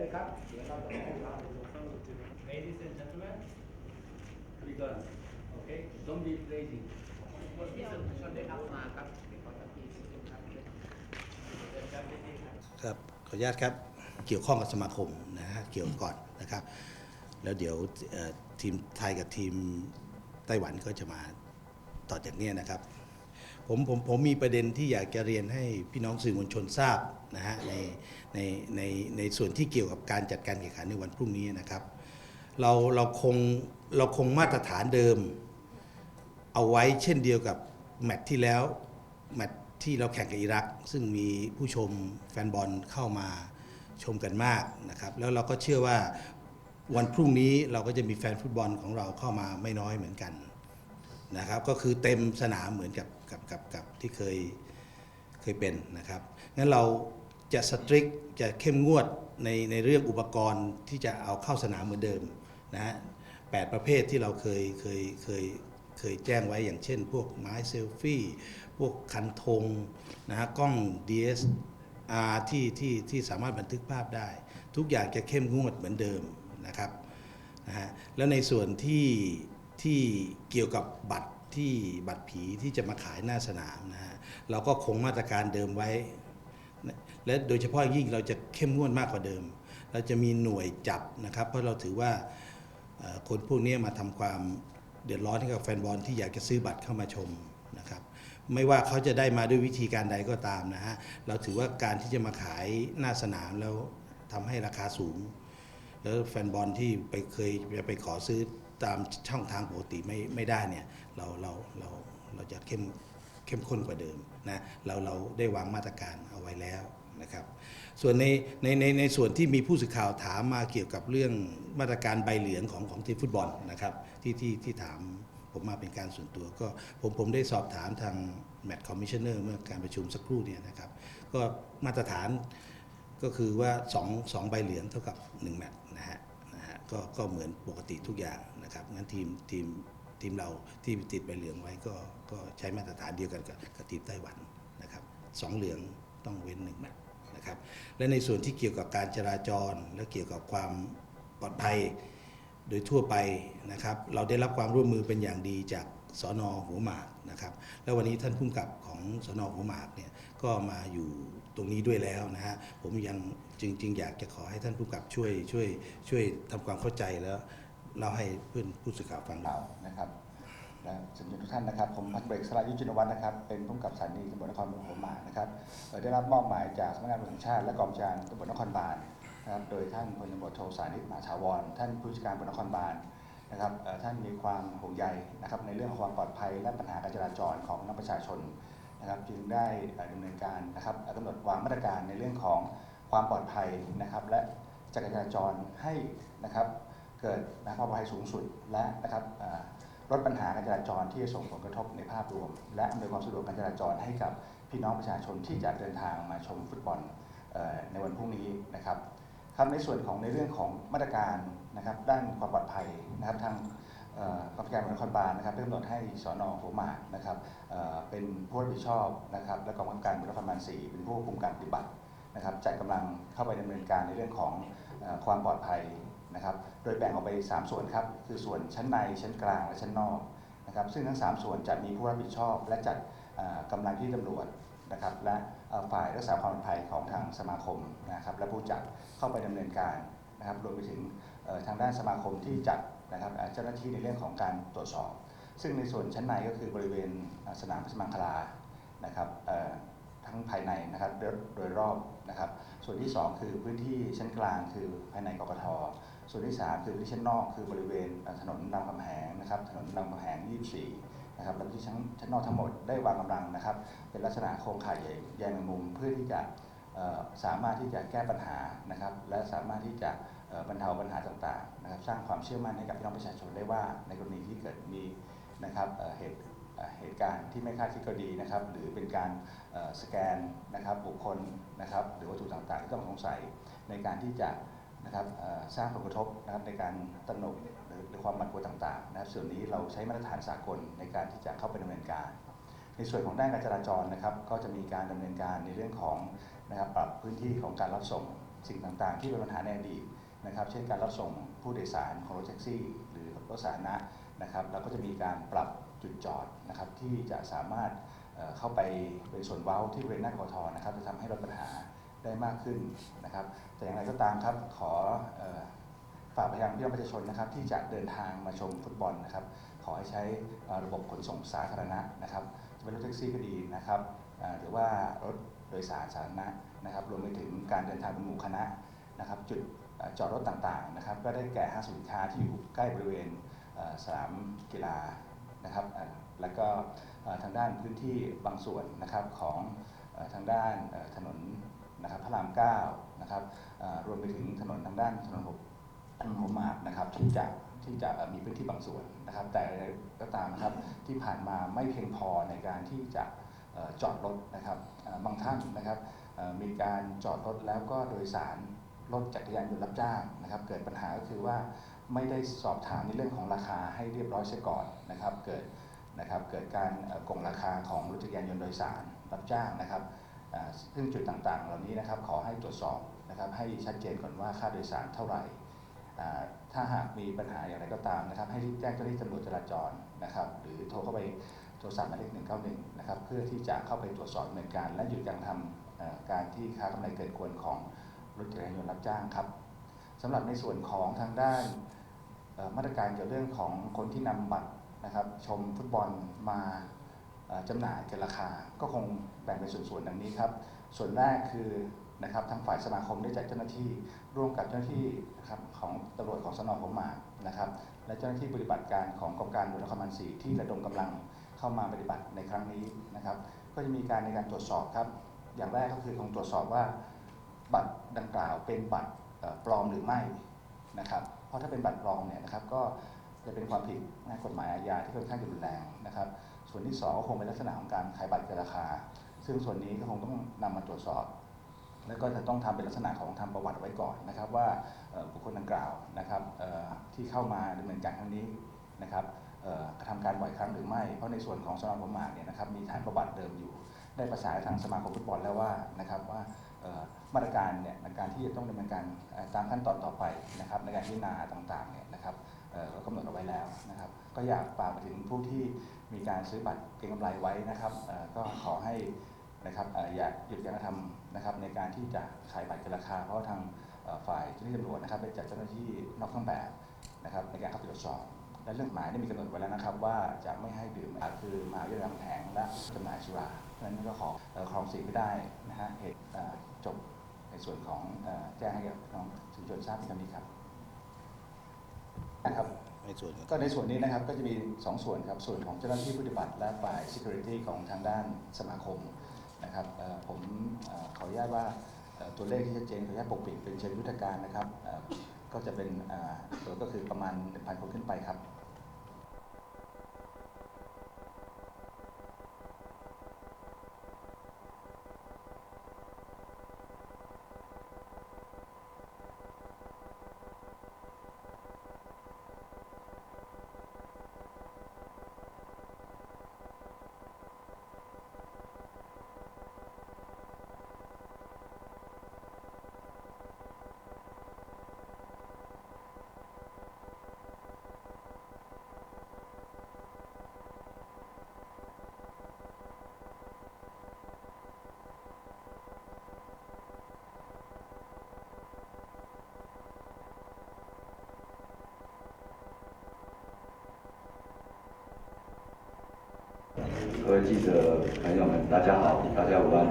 เลยครับ เดี๋ยวเราจะให้เรา Ladies and gentlemen, begin. Okay, don't be lazy. คนที่สื่อมวลชนได้รับมาครับเดี๋ยวขอทักทีสื่อครับเดินครับเดินครับ ครับขออนุญาตครับเกี่ยวข้องกับสมาคมนะฮะเกี่ยวก่อนนะครับ แล้วเดี๋ยวเอ่อทีมไทยกับทีมไต้หวันก็จะมาต่อจากเนี้ยนะครับ ผมผมผมมีประเด็นที่อยากจะเรียนให้พี่น้องสื่อมวลชนทราบนะฮะในในในในส่วนที่เกี่ยวกับการจัดการแข่งขันในวันพรุ่งนี้นะครับ เราเราคงเราคงมาตรฐานเดิม เอาไว้เช่นเดียวกับแมตช์ที่แล้วแมตช์ที่เราแข่งกับอิรัก ซึ่งมีผู้ชมแฟนบอลเข้ามาชมกันมากนะครับ แล้วเราก็เชื่อว่าวันพรุ่งนี้เราก็จะมีแฟนฟุตบอลของเราเข้ามาไม่น้อยเหมือนกัน นะครับ ก็คือเต็มสนามเหมือนกับกับกับกับที่เคยเคยเป็นนะครับงั้นเราจะสตริกจะเข้มงวดในในเรื่องอุปกรณ์ที่จะเอาเข้าสนามเหมือนเดิมนะฮะแปดประเภทที่เราเคยเคยเคยเคยแจ้งไว้อย่างเช่น พวกไม้เซลฟี่ พวกคันธงนะฮะกล้อง DSR ที่ที่ที่สามารถบันทึกภาพได้ ทุกอย่างจะเข้มงวดเหมือนเดิมนะครับนะฮะแล้วในส่วนที่ ที่เกี่ยวกับบัตรที่บัตรผีที่จะมาขายหน้าสนามนะฮะเราก็คงมาตรการเดิมไว้ และโดยเฉพาะยิ่งเราจะเข้มงวดมากกว่าเดิม เราจะมีหน่วยจับนะครับ เพราะเราถือว่าคนพวกนี้มาทำความเดือดร้อนให้กับแฟนบอลที่อยากจะซื้อบัตรเข้ามาชมนะครับ ไม่ว่าเขาจะได้มาด้วยวิธีการใดก็ตามนะฮะเราถือว่าการที่จะมาขายหน้าสนามแล้วทำให้ราคาสูง แล้วแฟนบอลที่ไปเคยจะไปขอซื้อ ตามช่องทางปกติไม่ไม่ได้เนี่ยเราเราเราเราจะเข้มเข้มข้นกว่าเดิมนะเราเราได้วางมาตรการเอาไว้แล้วนะครับส่วนในในในในส่วนที่มีผู้สื่อข่าวถามมาเกี่ยวกับเรื่องมาตรการใบเหลืองของของทีมฟุตบอลนะครับที่ที่ที่ถามผมมาเป็นการส่วนตัวก็ผมผมได้สอบถามทางแมตช์คอมมิชเนอร์เมื่อการประชุมสักครู่เนี่ยนะครับก็มาตรฐานก็คือว่า2งใบเหลืองเท่ากับ 1 แมตช์นะฮะนะฮะก็ก็เหมือนปกติทุกอย่าง นะครับงั้นทีมทีมทีมเราที่ติดใบเหลืองไว้ก็ก็ใช้มาตรฐานเดียวกันกับกับทีมไต้หวันนะครับสองเหลืองต้องเว้น1แมตช์นะครับและในส่วนที่เกี่ยวกับการจราจร และเกี่ยวกับความปลอดภัยโดยทั่วไปนะครับเราได้รับความร่วมมือเป็นอย่างดีจากสอนอหัวหมากนะครับแล้ววันนี้ท่านผู้กับของสอนอหัวหมากเนี่ยก็มาอยู่ตรงนี้ด้วยแล้วนะฮะผมยังจริงๆ อยากจะขอให้ท่านผู้กำกับช่วยช่วยช่วยทำความเข้าใจแล้ว เราให้เพื่อนผู้สื่อข่าวฟังข่านะครับและสำหรับทุกท่านนะครับ ผมพันเบรกสรายุทธจินวัฒน์นะครับ เป็นผู้กำกับสถานีตำรวจนครบาลหัวหมากนะครับได้รับมอบหมายจากสำนักงานตำรวจแห่งชาติและกองบัญชาการตำรวจนครบาลนะครับ โดยท่านพลตำรวจโทสานิตมหาถาวร ท่านผู้จัดการตำรวจนครบาลนะครับท่านมีความห่วงใยนะครับในเรื่องของความปลอดภัยและปัญหาการจราจรของนักประชาชนนะครับ จึงได้เอ่อดำเนินการนะครับกำหนดวางมาตรการในเรื่องของความปลอดภัยนะครับ และจัดการจราจรให้นะครับ เกิดนะครับความปลอดภัยสูงสุดและนะครับลดปัญหาการจราจรที่จะส่งผลกระทบในภาพรวม และอำนวยความสะดวกการจราจรให้กับพี่น้องประชาชนที่จะเดินทางมาชมฟุตบอลในวันพรุ่งนี้นะครับครับในส่วนของในเรื่องของมาตรการนะครับด้านความปลอดภัยนะครับทางเอ่อกองบัญชาการตำรวจนครบาลนะครับได้กำหนดให้สอนอหัวหมากนะครับเป็นผู้รับผิดชอบนะครับและกองบังคับการตำรวจนครบาล4เป็นผู้ควบคุมการปฏิบัตินะครับจัดกำลังเข้าไปดำเนินการในเรื่องของความปลอดภัย นะครับ โดยแบ่งออกไป 3 ส่วนครับ คือส่วนชั้นใน ชั้นกลาง และชั้นนอกนะครับ ซึ่งทั้ง 3 ส่วนจะมีผู้รับผิดชอบ และจัดเอ่อกำลังที่ตำรวจนะครับ และฝ่ายรักษาความปลอดภัยของทางสมาคมนะครับ และผู้จัดเข้าไปดำเนินการนะครับ รวมไปถึงทางด้านสมาคมที่จัดนะครับเจ้าหน้าที่ในเรื่องของการตรวจสอบ ซึ่งในส่วนชั้นในก็คือบริเวณสนามพิมังคลานะครับทั้งภายในนะครับโดยโดยรอบนะครับ ส่วนที่ 2 คือพื้นที่ชั้นกลางคือภายในกกท ส่วนที่ 3 คือที่ชั้นนอกคือบริเวณถนนรามคำแหงนะครับถนนรามคำแหง 24 นะครับแล้วที่ชั้นชั้นนอกทั้งหมดได้วางกำลังนะครับ เป็นลักษณะโครงข่ายใหญ่ใยแมงมุมเพื่อที่จะสามารถที่จะแก้ปัญหานะครับ และสามารถที่จะบรรเทาปัญหาต่างๆนะครับ สร้างความเชื่อมั่นให้กับพี่น้องประชาชนได้ว่า ในกรณีที่เกิดมีนะครับเหตุเหตุการณ์ที่ไม่คาดคิดก็ดีนะครับ หรือเป็นการสแกนนะครับบุคคลนะครับ หรือวัตถุต่างๆที่ต้องสงสัยในการที่จะ นะครับสร้างผลกระทบนะครับในการตระหนกหรือหรือความบั่นกลัวต่างๆนะครับส่วนนี้เราใช้มาตรฐานสากลในการที่จะเข้าไปดำเนินการ ในส่วนของด้านการจราจรนะครับ ก็จะมีการดำเนินการในเรื่องของนะครับปรับพื้นที่ของการรับส่งสิ่งต่างๆ ที่เป็นปัญหาในอดีตนะครับ เช่นการรับส่งผู้โดยสารของรถแท็กซี่ หรือรถสาธารณะนะครับเราก็จะมีการปรับจุดจอดนะครับที่จะสามารถเข้าไปเป็นส่วนเว้าที่บริเวณหน้ากทนะครับจะทำให้ลดปัญหา ได้มากขึ้นนะครับ แต่อย่างไรก็ตามครับขออฝากไปยังพี่น้องประชาชนนะครับ ที่จะเดินทางมาชมฟุตบอลนะครับ ขอให้ใช้ระบบขนส่งสาธารณะนะครับจะเป็นรถแท็กซี่ก็ดีนะครับหรือว่ารถโดยสารสาธารณะนะครับ รวมไปถึงการเดินทางเป็นหมู่คณะนะครับ จุดจอดรถต่างๆนะครับ ก็ได้แก่ห้างสินค้าที่อยู่ใกล้บริเวณสนามกีฬานะครับ แล้วก็ทางด้านพื้นที่บางส่วนนะครับของทางด้านถนน พระรามเก้านะครับรวมไปถึงถนนทางด้านถนนหกถนนหัวหมากนะครับที่จะที่จะมีพื้นที่บางส่วนนะครับ แต่ก็ตามนะครับที่ผ่านมาไม่เพียงพอในการที่จะจอดรถนะครับบางท่านนะครับมีการจอดรถแล้วก็โดยสารรถจักรยานยนต์รับจ้างนะครับ เกิดปัญหาก็คือว่าไม่ได้สอบถามในเรื่องของราคาให้เรียบร้อยเสียก่อนนะครับ เกิดนะครับเกิดการกงราคาของรถจักรยานยนต์โดยสารรับจ้างนะครับ ซึ่งจุดต่างๆ เหล่านี้นะครับขอให้ตรวจสอบนะครับให้ชัดเจนก่อนว่าค่าโดยสารเท่าไหร่ ถ้าหากมีปัญหาอย่างไรก็ตามนะครับให้รีบแจ้งเจ้าหน้าที่ตำรวจจราจรนะครับหรือโทรเข้าไปโทรศัพท์หมายเลข191นะครับเพื่อที่จะเข้าไปตรวจสอบดำเนินการและหยุดการทำการที่ค้ากำไรเกินควรของรถจักรยานยนต์รับจ้างครับสำหรับในส่วนของทางด้านมาตรการเกี่ยวเรื่องของคนที่นำบัตรนะครับชมฟุตบอลมา จำหน่ายเกินราคา ก็คงแบ่งเป็นส่วนๆดังนี้ครับ ส่วนแรกคือนะครับทางฝ่ายสมาคมได้จัดเจ้าหน้าที่ร่วมกับเจ้าหน้าที่นะครับของตำรวจของสนผมหมากนะครับ และเจ้าหน้าที่ปฏิบัติการของกองการตำรวจนครบาลสีที่ระดมกำลังเข้ามาปฏิบัติในครั้งนี้นะครับ ก็จะมีการในการตรวจสอบครับ อย่างแรกก็คือคงตรวจสอบว่า บัตรดังกล่าวเป็นบัตรปลอมหรือไม่นะครับ เพราะถ้าเป็นบัตรปลอมเนี่ยนะครับก็ จะเป็นความผิดนะกฎหมายอาญาที่ค่อนข้างจะรุนแรงนะครับ ส่วนที่สองก็คงเป็นลักษณะของการขายบัตรเกินราคา ซึ่งส่วนนี้ก็คงต้องนำมาตรวจสอบ แล้วก็จะต้องทำเป็นลักษณะของทำประวัติไว้ก่อนนะครับ ว่าบุคคลดังกล่าวนะครับที่เข้ามาดำเนินการครั้งนี้นะครับกระทำการบ่อยครั้งหรือไม่ เพราะในส่วนของสมาคมหมากเนี่ยนะครับมีฐานประวัติเดิมอยู่ ได้ประสานทางสมาคมฟุตบอลแล้วว่านะครับว่ามาตรการเนี่ยในการที่จะต้องดำเนินการตามขั้นตอนต่อไปนะครับในการพิจารณาต่างๆเนี่ยนะครับ เอ่อก็กำหนดเอาไว้แล้วนะครับ ก็อยากฝากไปถึงผู้ที่มีการซื้อบัตรเก็งกำไรไว้นะครับ ก็ขอให้นะครับอย่าหยุดการกระทำนะครับ ในการที่จะขายบัตรเกินราคา เพราะว่าทางฝ่ายเจ้าหน้าที่ตำรวจนะครับได้จัดเจ้าหน้าที่นอกเครื่องแบบนะครับในการเข้าตรวจสอบและเรื่องหมายได้มีกำหนดไว้แล้วนะครับ ว่าจะไม่ให้ดื่มอะคือมาวิทยาลัยรามคำแหงและจำหน่ายสุราเพราะฉะนั้นก็ขอครองสิ่งไม่ได้นะฮะเหตุจบในส่วนของแจ้งให้กับน้องชุมชนทราบเป็นคำนี้ครับ นะครับในส่วนของก็ในส่วนนี้นะครับก็จะมี 2 ส่วนครับส่วนของเจ้าหน้าที่ปฏิบัติ และฝ่าย Security ของทางด้านสมาคมนะครับเอ่อผมเอ่อขออนุญาตว่าเอ่อตัวเลขที่ชัดเจนขออนุญาตปกปิดเป็นเชิงยุทธการนะครับเอ่อก็จะเป็นเอ่อตัวก็คือประมาณ1,000คนขึ้นไปครับ 各位记者朋友们，大家好，大家午安。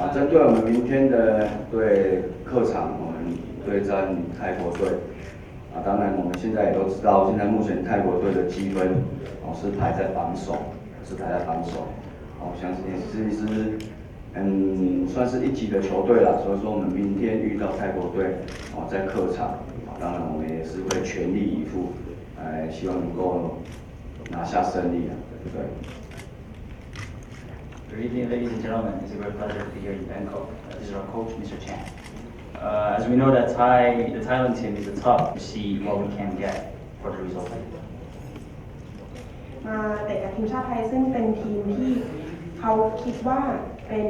啊，针对我们明天的对客场，我们对战泰国队。啊，当然我们现在也都知道，现在目前泰国队的积分哦是排在榜首，是排在榜首。哦，我相信也是一支嗯算是一级的球队了，所以说我们明天遇到泰国队哦在客场，啊当然我们也是会全力以赴，哎，希望能够拿下胜利啊，对。Good evening, ladies and gentlemen. It's a great pleasure to be here in Bangkok. Uh, this is our coach, Mr. Chan. Uh, as we know that Thai, the Thailand team is tough to see what we can get for the result. มาเตะกับทีมชาติไทยซึ่งเป็นทีมที่เขาคิดว่าเป็น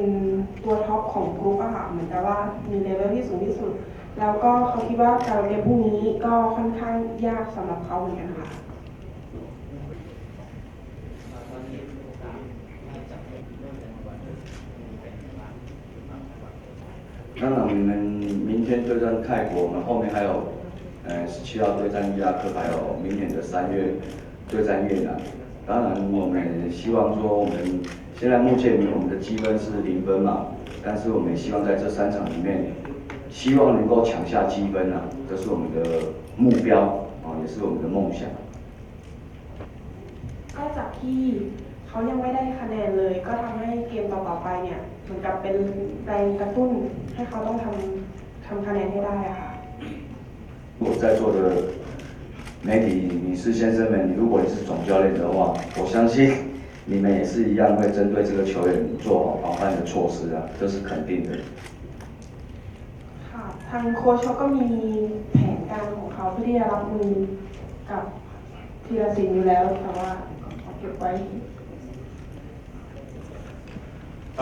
ตัวท็อปของกรุ๊ปอะค่ะเหมือนกับว่ามีเลเวลที่สูงที่สุด แล้วก็เขาคิดว่าการเกมพรุ่งนี้ก็ค่อนข้างยากสำหรับเขาเหมือนกันค่ะ 当然，我们明天对战泰国，我们后面还有，呃，十七号对战伊拉克，还有明年的三月对战越南。当然，我们也希望说，我们现在目前我们的积分是零分嘛，但是我们也希望在这三场里面，希望能够抢下积分啊，这是我们的目标啊，也是我们的梦想。 ก็จากที่เขายังไม่ได้คะแนนเลย ก็ทำให้เกมต่อๆไปเนี่ยเหมือนกับเป็นแรงกระตุ้นให้เขาต้องทำทำคะแนนให้ได้อะค่ะ 我在座的媒体女士先生们，如果你是总教练的话，我相信你们也是一样会针对这个球员做好防范的措施啊，这是肯定的。 ค่ะ ทางโค้ชเขาก็มีแผนการของเขาเพื่อที่จะรับมือกับทีละสินอยู่แล้วแต่ว่าขอเก็บไว้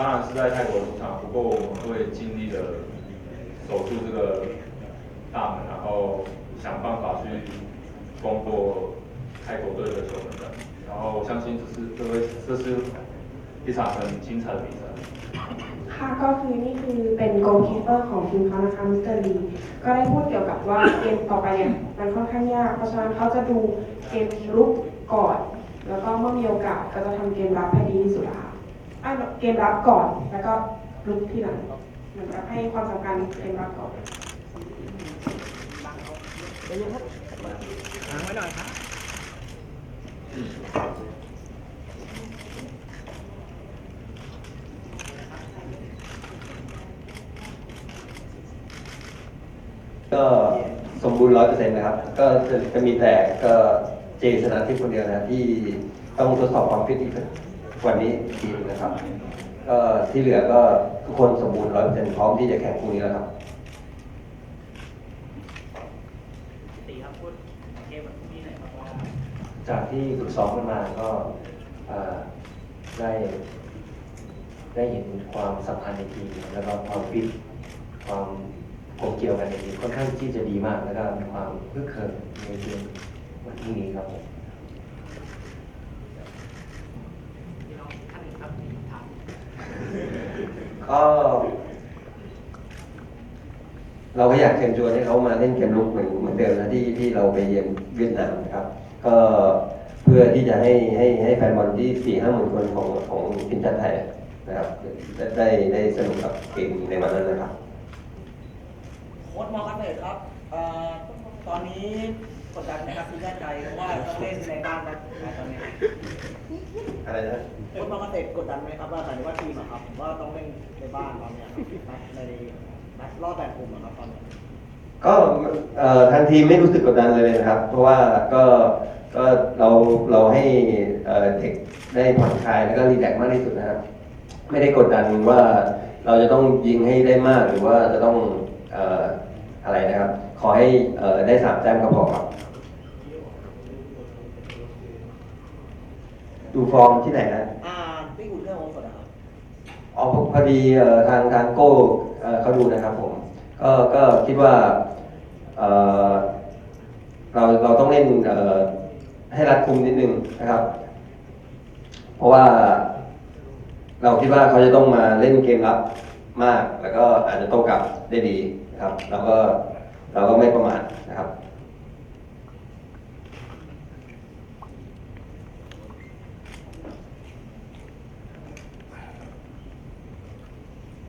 当然是在泰国主场，不过我们会尽力的守住这个大门，然后想办法去攻破泰国队的球门的。然后我相信这是这会这是一场很精彩的比赛。 ค่ะก็คือนี่คือเป็นโกลคีเปอร์ของทีมเขานะคะมิสเตอร์ลีก็ได้พูดเกี่ยวกับว่าเกมต่อไปเนี่ยมันค่อนข้างยาก เพราะฉะนั้นเขาจะดูเกมรุกก่อน แล้วก็เมื่อมีโอกาสก็จะทำเกมรับให้ดีที่สุดอะค่ะ อะเกมรับก่อน แล้วก็รุกทีหลังเหมือนกับให้ความสำคัญเกมรับก่อนหางไว้หน่อยครับก็สมบูรณ์ร้อยเปอร์เซ็นต์นะครับ ก็จะจะมีแต่ก็เจชนะที่คนเดียวนะที่ต้องทดสอบความฟิตอีก วันนี้ทีหนึงนะครับก็ที่เหลือก็ทุกคนสมบูรณ์ร้อยเปอร์เซ็นต์พร้อมที่จะแข่งพรุ่งนี้แล้วครับตีครับพูดเกมแบบนี้หน่อยครับว่าจากที่ฝึกซ้อมกันมาก็เอ่อได้ ได้เห็นความสัมพันธ์ในทีมแล้วก็ความฟิตความกลมเกี่ยวกันในทีมค่อนข้างที่จะดีมาก แล้วก็มีความพึกเขิมในเกมวันพรุ่งนี้ครับผม พี่น้องท่านหนึ่งครับถาม ก็ เราก็อยากเชิญชวนให้เขามาเล่นเกมลุกเหมือนเหมือนเดิมนะที่ที่เราไปเยือนเวียดนามนะครับ ก็เพื่อที่จะให้ให้ให้แฟนบอลที่สี่ห้าหมื่นคนของของทีมชาติไทยนะครับได้ได้ได้สนุกกับเกมในวันนั้นนะครับโค้ชมอคัสเตครับเอ่อตอนนี้กดดันไหมครับทีมชาติไทยเพราะว่าต้องเล่นในบ้านนะตอนนี้อะไรนะโค้ชมอคัสเตกดดันไหมครับว่าหมายถึงว่าทีมอะครับว่าต้องเล่นในบ้านตอนเนี้ยครับในนัดรอบแบ่งกลุ่มอะครับตอนนี้ก็เอ่อทางทีมไม่รู้สึกกดดันเลยนะครับ เพราะว่าก็ก็เราเราให้เอ่อเด็กได้ผ่อนคลายแล้วก็รีแลกซ์มากที่สุดนะครับ ไม่ได้กดดันว่าเราจะต้องยิงให้ได้มากหรือว่าจะต้องเอ่ออะไรนะครับ ขอให้เอ่อได้สามแต้มก็พอครับ ดูฟอร์มที่ไหนนะอ่าที่อุ่นเครื่องวงสดอะครับอ๋อพอพอดีเอ่อทางทางโก้เอ่อเขาดูนะครับผม ก็ก็คิดว่าเอ่อเราเราต้องเล่นเอ่อให้รัดกุมนิดนึงนะครับ เพราะว่า เราคิดว่าเขาจะต้องมาเล่นเกมรับมาก แล้วก็อาจจะโต้กลับได้ดีนะครับ แล้วก็เราก็ไม่ประมาทนะครับ